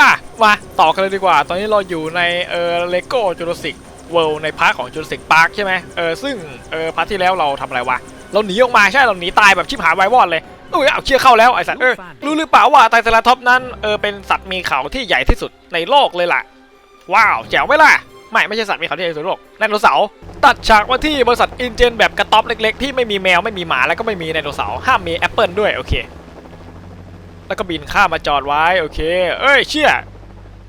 อะมาต่อกันเลยดีกว่า ตอนนี้เราอยู่ในเออเลโก้จูราสิกเวิลด์ในพาร์คของจูราสิกพาร์คใช่ไหมเออซึ่งเออพาร์ทที่แล้วเราทำอะไรวะ เราหนีออกมาใช่เราหนีตายแบบชิบหายไวายวอดเลยอุ้ยเอาเชี่ยเข้าแล้วไอสัตว์เออรู้หรือเปล่าว่าไตรเซราท็อปนั้นเออเป็นสัตว์มีเขาที่ใหญ่ที่สุดในโลกเลยล่ะ ว้าวแจ๋วไหมล่ะไม่ไม่ใช่สัตว์มีเขาที่ใหญ่ที่สุดโลกไดโนเสาร์ตัดฉากมาที่บริษัทอินเจนแบบกระต๊อบเล็กๆ ที่ไม่มีแมวไม่มีหมาแล้วก็ไม่มีไดโนเสาร์ห้ามมีแอปเปิลด้วยโอเค แล้วก็บินข้ามมาจอดไว้โอเค เอ้ยเชี่ย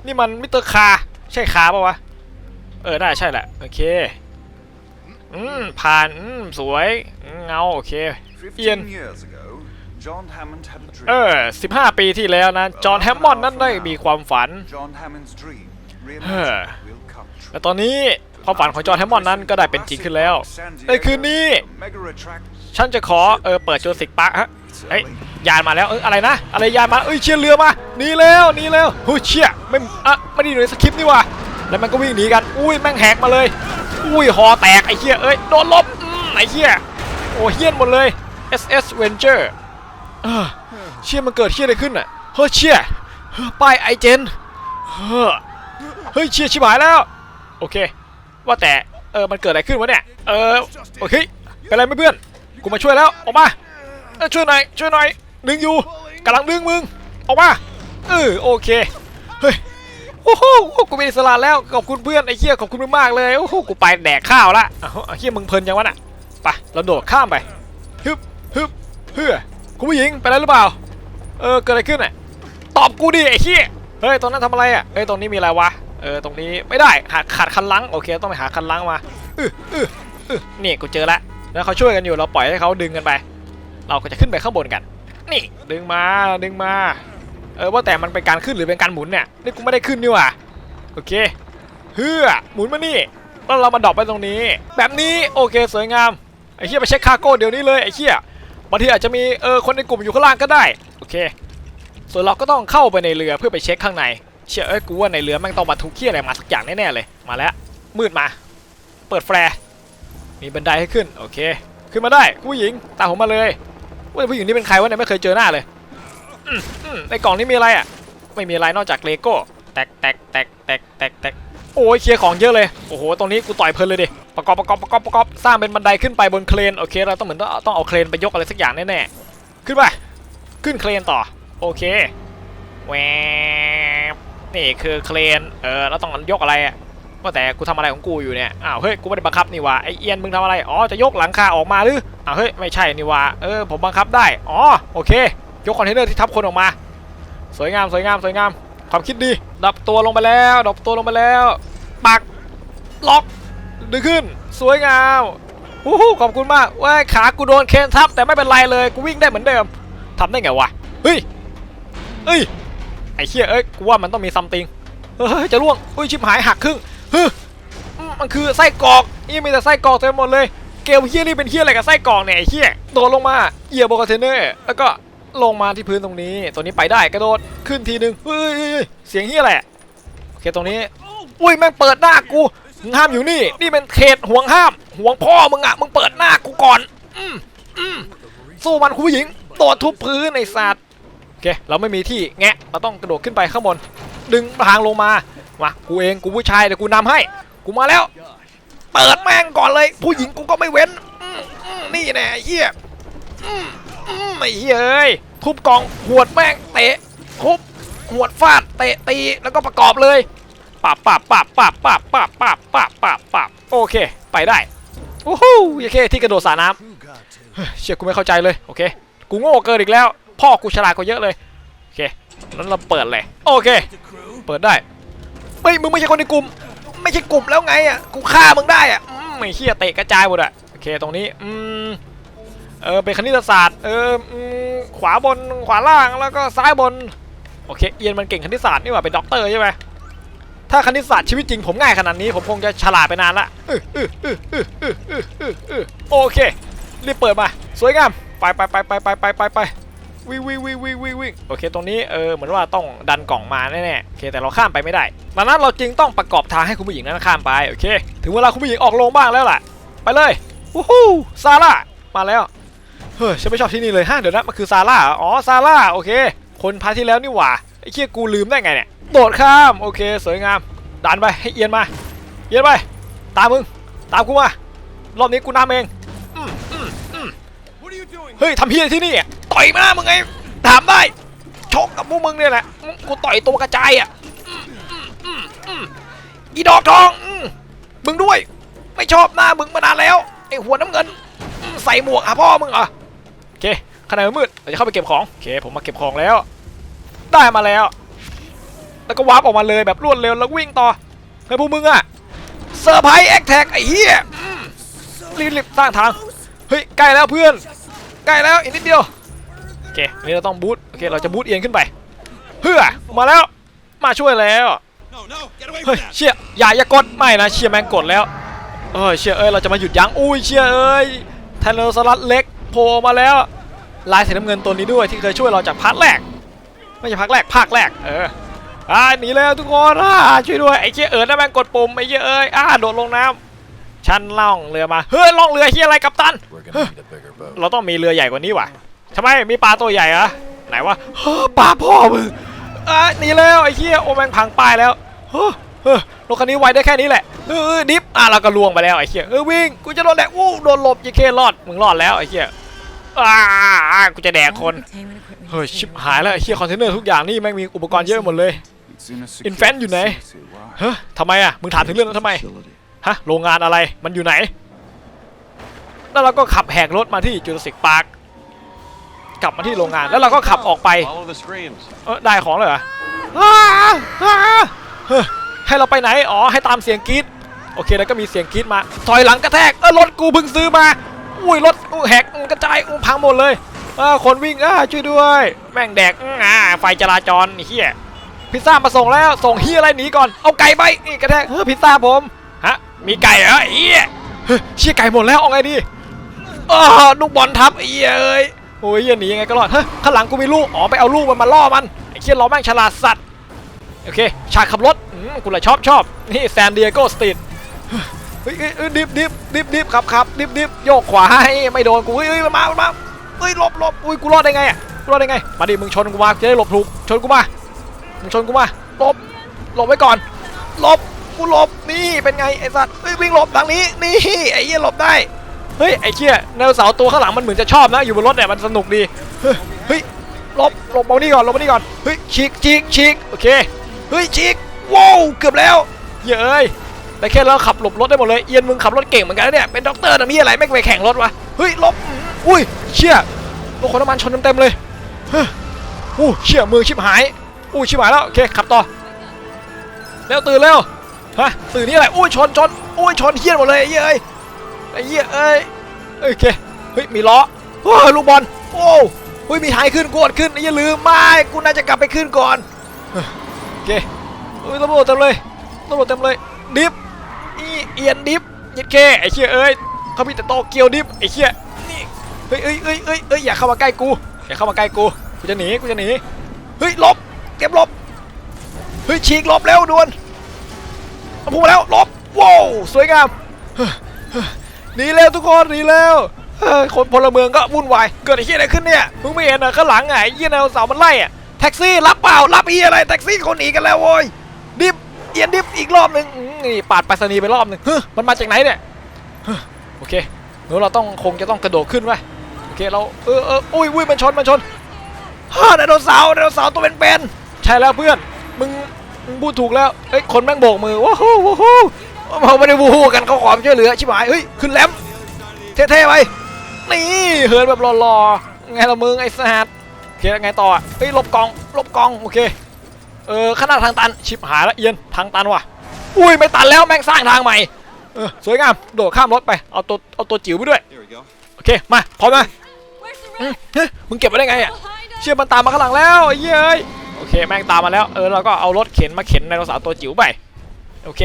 นี่มันมิสเตอร์คาร์ใช่คาร์ปะวะเออน่าจะใช่แหละโอเคอืมผ่านอืมสวยอืมเงาโอเค Ian. 15 years ago, John Hammond had a dream. เออ15ปีที่แล้วนะจอห์นแฮมมอนด์นั้นได้มีความฝัน John Hammond's dream, Huh. reimagined, will come true. และตอนนี้ความฝันของจอห์นแฮมมอนด์นั้นก็ได้เป็นจริงขึ้นแล้วในคืนนี้ Mega attract ฉันจะขอเออเปิดจูราสสิกปาร์คฮะเฮ้ย ยานมาแล้วเอออะไรนะอะไรยานมาเอ้ยเชี่ยเรือมาหนีแล้วหนีแล้วเฮ้ยเชี่ยไม่อะไม่ได้อยู่ในสคริปต์นี่ว่ะแล้วมันก็วิ่งหนีกันอุ้ยแม่งแหกมาเลย อุ้ยหอแตกไอ้เหี้ยเอ้ยโดนลบอืมไอ้เหี้ยโอ้เฮี้ยนหมดเลย SS Venture เออเชี่ยมันเกิดเชี่ยอะไรขึ้นอะเฮ้ยเชี่ยเฮ้ยป้ายไอเจนเฮ้ยเฮ้ยเชี่ยชิบหายแล้วโอเค ว่าแต่เออมันเกิดอะไรขึ้นวะเนี่ยเออโอเคเป็นไรไหมเพื่อนกูมาช่วยแล้วออกมาช่วยหน่อยช่วยหน่อย ดึงอยู่กำลังดึงมึงออกมาเออโอเคเฮ้ยโอ้โหกูเป็นอิสระแล้วขอบคุณเพื่อนไอ้เหี้ยขอบคุณมากเลยโอ้โหกูไปแดกข้าวละไอ้เหี้ยมึงเพลินยังวะน่ะไปเราโดดข้ามไปฮึบฮึบเฮ้ยคุณผู้หญิงไปแล้วหรือเปล่าเออเกิดอะไรขึ้นอะตอบกูดิไอ้เหี้ยเฮ้ยตรงนั้นทำอะไรอะเฮ้ยตรงนี้มีอะไรวะเออตรงนี้ไม่ได้ขาดขาดคันลังโอเคต้องไปหาคันลังมาอืออืออือนี่กูเจอละแล้วเขาช่วยกันอยู่เราปล่อยให้เขาดึงกันไป เราก็จะขึ้นไปข้างบนกัน นี่ดึงมาดึงมา เออว่าแต่มันเป็นการขึ้นหรือเป็นการหมุนเนี่ยนี่กูไม่ได้ขึ้นนี่ว่าโอเคเฮือหมุนมานี่แล้วเรามาดรอปไปตรงนี้ แบบนี้โอเคสวยงามไอ้เหี้ยไปเช็คคารโก้เดี๋ยวนี้เลยไอ้เหี้ยบางทีอาจจะมีเออคนในกลุ่มอยู่ข้างล่างก็ได้โอเค ส่วนเราก็ต้องเข้าไปในเรือเพื่อไปเช็คข้างในเชื่อเอ้ยกูว่าในเรือแม่งต้องมาทุกเหี้ยอะไรมาสักอย่างแน่ๆเลยมาแล้วมืดมา เปิดแฟร์มีบันไดให้ขึ้นโอเค ขึ้นมาได้ผู้หญิงตามผมมาเลย ว่าผู้หญิงนี่เป็นใครวะเนี่ยไม่เคยเจอหน้าเลยอืมอืมในกล่องนี้มีอะไรอะ ไม่มีอะไรนอกจากเลโก้แตกแตกแตกแตกแตกแตกโอ้ยเคลียร์ของเยอะเลย โอ้โห ตรงนี้กูต่อยเพลินเลยดิ ประกอบประกอบประกอบประกอบสร้างเป็นบันไดขึ้นไปบนเครน โอเค เราต้องเหมือนต้องต้องเอาเครนไปยกอะไรสักอย่างแน่ๆ ขึ้นไป ขึ้นเครนต่อ โอเค แหวบนี่คือเครน เออ เราต้องยกอะไรอะ ว่าแต่กูทำอะไรของกูอยู่เนี่ย อ้าวเฮ้ยกูไม่ได้บังคับนี่ว่าไอเอียนมึงทำอะไร อ๋อจะยกหลังคาออกมาหรือ อ้าวเฮ้ยไม่ใช่นี่ว่าเออผมบังคับได้ อ๋อโอเค ยกคอนเทนเนอร์ที่ทับคนออกมา สวยงามสวยงามสวยงาม ความคิดดีดับตัวลงไปแล้วดับตัวลงไปแล้วปักล็อกดึงขึ้น สวยงามวู้ฮู้ขอบคุณมากว้ยขากูโดนเคนทับแต่ไม่เป็นไรเลยกูวิ่งได้เหมือนเดิมทำได้ไงวะเฮ้ยเฮ้ยไอ้เชี่ยเอ้ยกูว่ามันต้องมีซัมติงเฮ้ยจะล่วงอุ้ยชิบหายหักครึ่ง ฮ้มันคือไส้กรอกนี่มีแต่ไส้กรอกเต็มหมดเลย เกมเฮี้ยนี่เป็นเฮี้ยอะไรกับไส้กรอกเนี่ยเฮี้ยโดดลงมาเหยียบบนคอนเทนเนอร์แล้วก็ลงมาที่พื้นตรงนี้ ตัวนี้ไปได้กระโดดขึ้นทีนึงเฮ้ยเสียงเฮี้ยอะไรอะโอเคตรงนี้ อุ้ยแม่งเปิดหน้ากูมึงห้ามอยู่นี่ นี่เป็นเขตห่วงห้าม ห่วงพ่อมึงอะมึงเปิดหน้ากูก่อน อืมอืมสู้มันคุณผู้หญิงโดดทุบพื้นไอ้สัตว์โอเค เราไม่มีที่แงะ เราต้องกระโดดขึ้นไปข้างบน ดึงทางลงมา มากูเองกูผู้ชายเดี๋ยวกูนำให้ กูมาแล้ว เปิดแม่งก่อนเลย ผู้หญิงกูก็ไม่เว้นนี่แน่เหี้ยอืมอืมไอ้เหี้ยเอ้ยทุบกองหวดแม่งเตะทุบหวดฟาดเตะตีแล้วก็ประกอบเลยปับปับปับปับปับปับปับปับปับปับโอเค ไปได้โอ้โหโอเคที่กระโดดสระน้ำเฮ้ยเชี่ยกูไม่เข้าใจเลยโอเคกูโง่เกินอีกแล้ว พ่อกูฉลาดกว่าเยอะเลยโอเคนั้นเราเปิดเลยโอเค เปิดได้ เฮ้ยมึงไม่ใช่คนในกลุ่ม ไม่ใช่กลุ่มแล้วไงอะกูฆ่ามึงได้อะไม่เฮียเตะกระจายหมดอะโอเคตรงนี้อืมเออเป็นคณิตศาสตร์เออขวาบนขวาล่างแล้วก็ซ้ายบนโอเคเอียนมันเก่งคณิตศาสตร์นี่หว่าเป็นด็อกเตอร์ใช่ไหมถ้าคณิตศาสตร์ชีวิตจริงผมง่ายขนาดนี้ผมคงจะฉลาดไปนานละโอเครีบเปิดมา สวยงามไปไปไปไปไปไปไปไป วิ่งวิ่งวิ่งวิ่งวิ่งวิ่งโอเคตรงนี้เออเหมือนว่าต้องดันกล่องมาแน่ๆโอเคแต่เราข้ามไปไม่ได้ดังนั้นเราจึงต้องประกอบทางให้คุณผู้หญิงนั้นข้ามไปโอเค ถึงเวลาคุณผู้หญิงออกโรงบ้างแล้วล่ะ ไปเลยวู้ฮู้ซาร่ามาแล้วเฮ้ยฉันไม่ชอบที่นี่เลยฮะเดี๋ยวนะมันคือซาร่าเหรออ๋อซาร่าโอเค คนพาร์ทที่แล้วนี่หว่าไอ้เคียกูลืมได้ไงเนี่ยโดดข้ามโอเคสวยงามดันไปให้เอียนมาเอียนไปตามมึงตามกูมารอบนี้กูนำเองอืมอืมอืมเฮ้ยทำเพี้ยอะไรที่นี่ อะต่อยมามึงไงถามได้ชกกับพวกมึงเนี่ยแหละกูต่อยตัวกระจายอะอีดอกทองมึงด้วย ไม่ชอบหน้ามึงมานานแล้วไอหัวน้ำเงิน ใส่หมวกหาพ่อมึงเหรอโอเคขนาดมืดเราจะเข้าไปเก็บของโอเคผมมาเก็บของแล้ว ได้มาแล้ว แล้วก็วาร์ปออกมาเลยแบบรวดเร็วแล้ววิ่งต่อเฮ้ยพวกมึงอะเซอร์ไพรส์แอคแท็กไอ้เหี้ยรีบๆสร้างทางเฮ้ยใกล้แล้วเพื่อนใกล้แล้วอีกนิดเดียว อเคอันนี้เราต้องบูทโอเคเราจะบูทเอียงขึ้นไปเพื่อมาแล้วมาช่วยแล้ว No, no, get away เฮ้ย from that! เชี่ยอย่าอย่ากดไม่นะเชี่ยแมงกดแล้วเออเชี่ยเอ้ยเราจะมาหยุดยั้งอุ้ยเชี่ยเอ้ยไทโนซอรัสเล็กโผล่มาแล้วลายสีน้ำเงินตัวนี้ด้วยที่เคยช่วยเราจากพาร์ทแรกไม่ใช่ภาคแรกภาคแรกเอออ่าหนีแล้วทุกคนอ่าช่วยด้วยไอ้เชี่ยเอิร์ดนะแมงกดปุ่มไอ้เชี่ยเอ้ยอ่าโดดลงน้ำฉันล่องเรือมา เฮ้ยล่องเรือเชี่ยอะไรกัปตัน We're gonna need a bigger boat. เราต้องมีเรือใหญ่กว่านี้ว่ะ ทำไมมีปลาตัวใหญ่เหรอไหนวะปลาพ่อมึงอะหนีแล้วไอ้เหี้ยโอแมงพังปลายแล้วเฮ้อรถคันนี้ไวได้แค่นี้แหละเออดิฟอะเราก็ลวงไปแล้วไอ้เหี้ยเออวิ่งกูจะโดนแดกอู้โดนหลบยังเครอดมึงรอดแล้วไอ้เหี้ยอ่ากูจะแดกคนเฮ้ยชิบหายแล้วไอ้เหี้ยคอนเทนเนอร์ทุกอย่างนี่แม่งมีอุปกรณ์เยอะหมดเลย It's in a secure Infant อยู่ไหนเฮ้ยทำไมอะมึงถามถึงเรื่องนั้นทำไมฮะโรงงานอะไรมันอยู่ไหนแล้วเราก็ขับแหกรถมาที่จูราสสิกพาร์ค กลับมาที่โรงงานแล้วเราก็ขับออกไป Follow the screams. เออได้ของเลยเหรออ้าอ้าเฮ้ยให้เราไปไหนอ๋อให้ตามเสียงกรี๊ดโอเคแล้วก็มีเสียงกรี๊ดมาถอยหลังกระแทกเออรถกูเพิ่งซื้อมาอุ้ยรถอู้แหกอู้กระจายอู้พังหมดเลยอ่าคนวิ่งอ่าช่วยด้วย แม่งแดกอื้ออ่าไฟจราจรไอ้เฮียพิซซ่ามาส่งแล้วส่งเฮียอะไรหนีก่อนเอาไก่ไปนี่กระแทกเฮ้ยพิซซ่าผมฮะมีไก่เหรอไอ้เฮียเฮ้ยเชี่ยไก่หมดแล้วเอาไงดีอ้าลูกบอลทับไอ้เหี้ย เอ้ยโอ้ยเหี้ยหนียังไงก็รอดเฮ้ยข้างหลังกูมีลูกอ๋อไปเอาลูกมันมาล่อมันไอ้เชี่ยเราแม่งฉลาดสัตว์โอเคฉากขับรถอืมกูเลยชอบชอบนี่แซนดิเอโกสตรีทเฮ้ยดิบดิบดิบดิบขับขับดิบดิบโยกขวาให้ไม่โดนกูเฮ้ยเฮ้ยมันมามันมาเฮ้ยหลบหลบอุ้ยกูรอดได้ไงอะกูรอดได้ไงมาดิมึงชนกูมาจะได้หลบถูกชนกูมามึงชนกูมาหลบหลบไว้ก่อนหลบกูหลบนี่เป็นไงไอ้สัตว์เฮ้ยวิ่งหลบทางนี้นี่ไอ้เหี้ยหลบได้ เฮ้ยไอ้เชี่ยไดโนเสาร์ตัวข้างหลังมันเหมือนจะชอบนะอยู่บนรถเนี่ยมันสนุกดีเฮ้ยหลบหลบมานี่ก่อนหลบมานี่ก่อนเฮ้ยฉีกฉีกฉีกโอเคเฮ้ยฉีกว้าวเกือบแล้วเย้ยแต่แค่เราขับหลบรถได้หมดเลยเอียนมึงขับรถเก่งเหมือนกันเนี่ยเป็นด็อกเตอร์นะมีอะไรไม่ไปแข่งรถวะเฮ้ยหลบอุ้ยเชี่ยรถคนน้ำมันชนเต็มๆเลยเฮ้ยอู้เชี่ยมือชิบหายอู้ชิบหายแล้วโอเคขับต่อเร็วตื่นเร็วฮะตื่นนี่อะไรอุ้ยชนชนอุ้ยชนเฮี้ยนหมดเลยเย้ย ไอ้เหี้ยเอ้ยโอเคเฮ้ยมีล้อโอ้ยลูกบอลโอ้เฮ้ยมีทายขึ้นกดขึ้นไอ้เหี้ยลืมไม่กูน่าจะกลับไปขึ้นก่อนเฮ้ยโอเคเฮ้ยตำรวจเต็มเลยตำรวจเต็มเลยดิฟอีเอียนดิฟยิดเคไอ้เชี่ยเอ้ยเขามีแต่โตเกียวดิฟไอ้เชี่ยนี่เฮ้ยเอ้ยเอ้ยเอ้ยเอ้ยอย่าเข้ามาใกล้กูอย่าเข้ามาใกล้กูกูจะหนีกูจะหนีเฮ้ยลบเก็บลบเฮ้ยฉีกลบแล้วด่วนเอาพูมาแล้วลบว้าวสวยงามเฮ้ย หนีแล้วทุกคนหนีแล้วคนพลเมืองก็วุ่นวายเกิดไอ้เหี้ยอะไรขึ้นเนี่ยมึงไม่เห็นเหรอข้างหลังไงไอ้เหี้ยแนวเสามันไล่อะแท็กซี่รับเปล่ารับอีอะไรแท็กซี่คนหนีกันแล้วโว้ยดิฟเอียนดิฟอีกรอบหนึ่งนี่ปาดไปรษณีย์ไปรอบหนึ่งเฮ้มันมาจากไหนเนี่ยโอเคเดี๋ยวเราต้องคงจะต้องกระโดดขึ้นไว้โอเคเราเออเอออุ้ยอุ้ยมันชนมันชนฮ่าไดโนเสาร์ไดโนเสาร์ตัวเป็นๆใช่แล้วเพื่อนมึงมึงพูดถูกแล้วเอ้ยคนแม่งโบกมือว้าวว้าว เขาไม่ได้วู้กันเขาขอความช่วยเหลือชิบหายเฮ้ยขึ้นแหลมเท่ๆไปนี่เหินแบบหล่อๆไงละมึงไอ้สัตว์โอเคแล้วไงต่ออะเฮ้ยหลบกองหลบกองโอเคเออขนาดทางตันชิบหายละเอียนทางตันว่ะอุ้ยไม่ตันแล้วแม่งสร้างทางใหม่เออสวยงามโดดข้ามรถไปเอาตัวเอาตัวจิ๋วไปด้วย Here we go. โอเคมาพร้อมไหม Where's the อืม rat? เฮ้ยมึงเก็บไว้ได้ไงอะ Behind us. เชื่อมันตามมาข้างหลังแล้วไอ้เหี้ยเอ้ยโอเคแม่งตามมาแล้วเออเราก็เอารถเข็นมาเข็นไดโนเสาร์ตัวจิ๋วไปโอเค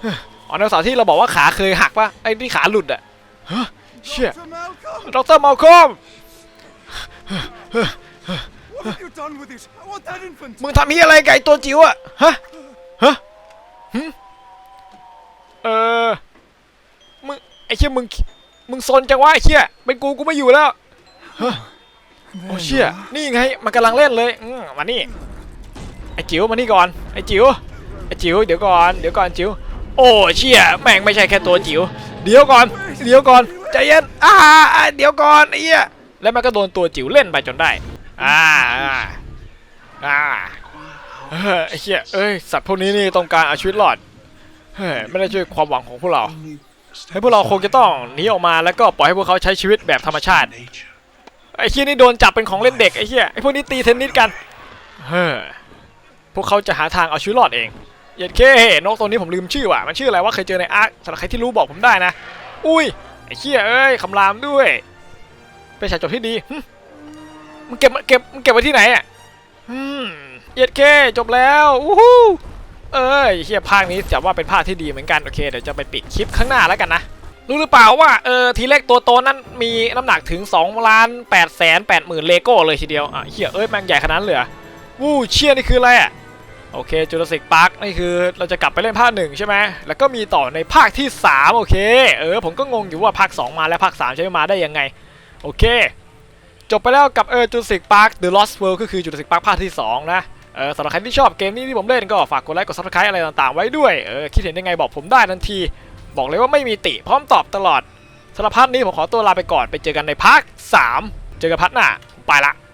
เฮ้ย อ๋อไดโนเสาร์ที่เราบอกว่าขาเคยหักปะไอ้ที่ขาหลุดอะฮะเชี่ยดรมาลคอมมึงทำเฮียอะไรไอ้ตัวจิ๋วอะฮะฮะหึเออมึงไอ้เชี่ยมึงมึงซนจังวะไอ้เชี่ยเป็นกูกูไม่อยู่แล้วโอ้เชี่ยนี่ไงมันกำลังเล่นเลยมมานี่ไอ้จิ๋วมานี่ก่อนไอ้จิ๋วไอ้จิ๋วเดี๋ยวก่อนเดี๋ยวก่อนจิ๋ว โอ้เชี่ยแม่งไม่ใช่แค่ตัวจิ๋วเดี๋ยวก่อนเดี๋ยวก่อนใจเย็นอ่าเดี๋ยวก่อนไอ้เหี้ยแล้วมันก็โดนตัวจิ๋วเล่นไปจนได้อ่าอ่าอ่าเฮ้ยไอ้เหี้ยเอ้ยสัตว์พวกนี้นี่ต้องการเอาชีวิตรอดเฮ้ยไม่ได้ช่วยความหวังของพวกเราให้พวกเราคงจะต้องหนีออกมาแล้วก็ปล่อยให้พวกเขาใช้ชีวิตแบบธรรมชาติไอ้เหี้ยนี่โดนจับเป็นของเล่นเด็กไอ้เหี้ยไอ้พวกนี้ตีเทนนิสกันเฮ้อพวกเขาจะหาทางเอาชีวิตรอดเอง เย็ดเคนกตัวนี้ผมลืมชื่อว่ะมันชื่ออะไรว่าเคยเจอในอาร์คสำหรับใครที่รู้บอกผมได้นะ อุ้ยไอ้เหี้ยเอ้ยคำรามด้วยเป็นฉากจบที่ดีมึงเก็บเก็บมึงเก็บไว้ที่ไหนอะเย็ดเคจบแล้วอู้หูเอ้ยเฮียภาคนี้จะว่าเป็นภาคที่ดีเหมือนกันโอเคเดี๋ยวจะไปปิดคลิปข้างหน้าแล้วกันนะรู้หรือเปล่าว่าเออทีเล็กตัวโตนั้นมีน้ำหนักถึง2ล้าน8แสน8หมื่นเลโก้เลยทีเดียวอะเฮียเอ้ยแม่งใหญ่ขนาดนั้นเลยเหรอวู้เชี่ยนี่คืออะไรอะ โอเคจูราสสิกพาร์คนี่คือเราจะกลับไปเล่นภาคหนึ่งใช่ไหมแล้วก็มีต่อในภาคที่ 3 โอเค เออ ผมก็งงอยู่ว่าภาค 2 มาแล้วภาค3จะไม่มาได้ยังไง โอเค จบไปแล้วกับเออจูราสสิกพาร์ค The Lost World ก็คือจูราสสิกพาร์คภาคที่ 2 นะเออสำหรับใครที่ชอบเกมนี้ที่ผมเล่นก็ฝากกดไลค์กด subscribe อะไรต่างๆ ไว้ด้วยเออคิดเห็นยังไงบอกผมได้ทันที บอกเลยว่าไม่มีติพร้อมตอบตลอดสำหรับพาร์ทนี้ผมขอตัวลาไปก่อนไปเจอกันในพาร์ท3เจอกันพาร์ทหน้าไปละ